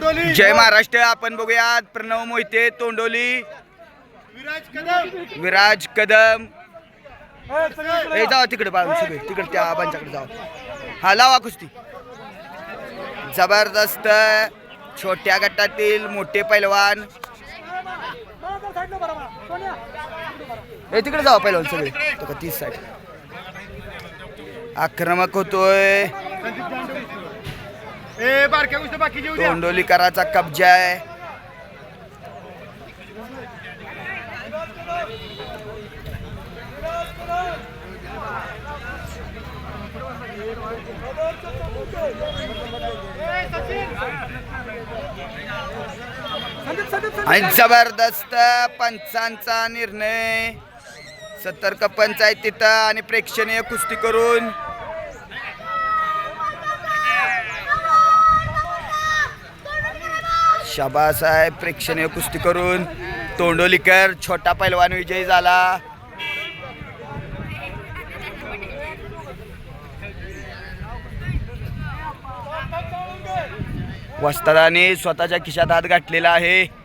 जय महाराष्ट्र आपण बघूयात. प्रणव मोहिते तोंडोली. विराज कदम. विराज कदम. हे जावा तिकडे बाळू सगळे. तिकडे त्या आबांच्याकडे जावा. हा लावा कुस्ती. जबरदस्त. छोट्या गटातील मोठे पैलवान. हे तिकडे जावा पैलवान सगळे. तीस साठ. आक्रमक होतोय. तोंडोलीकराचा कब्जा आहे. आणि जबरदस्त पंचांचा निर्णय. सतर्क पंच आहे तिथं आणि प्रेक्षणीय कुस्ती करून. शबासाहेब प्रेक्षणीय कुस्ती करून. तोंडोलीकर छोटा पैलवान विजयी झाला. वस्तादाने स्वतःच्या खिशात हात गाठलेला आहे.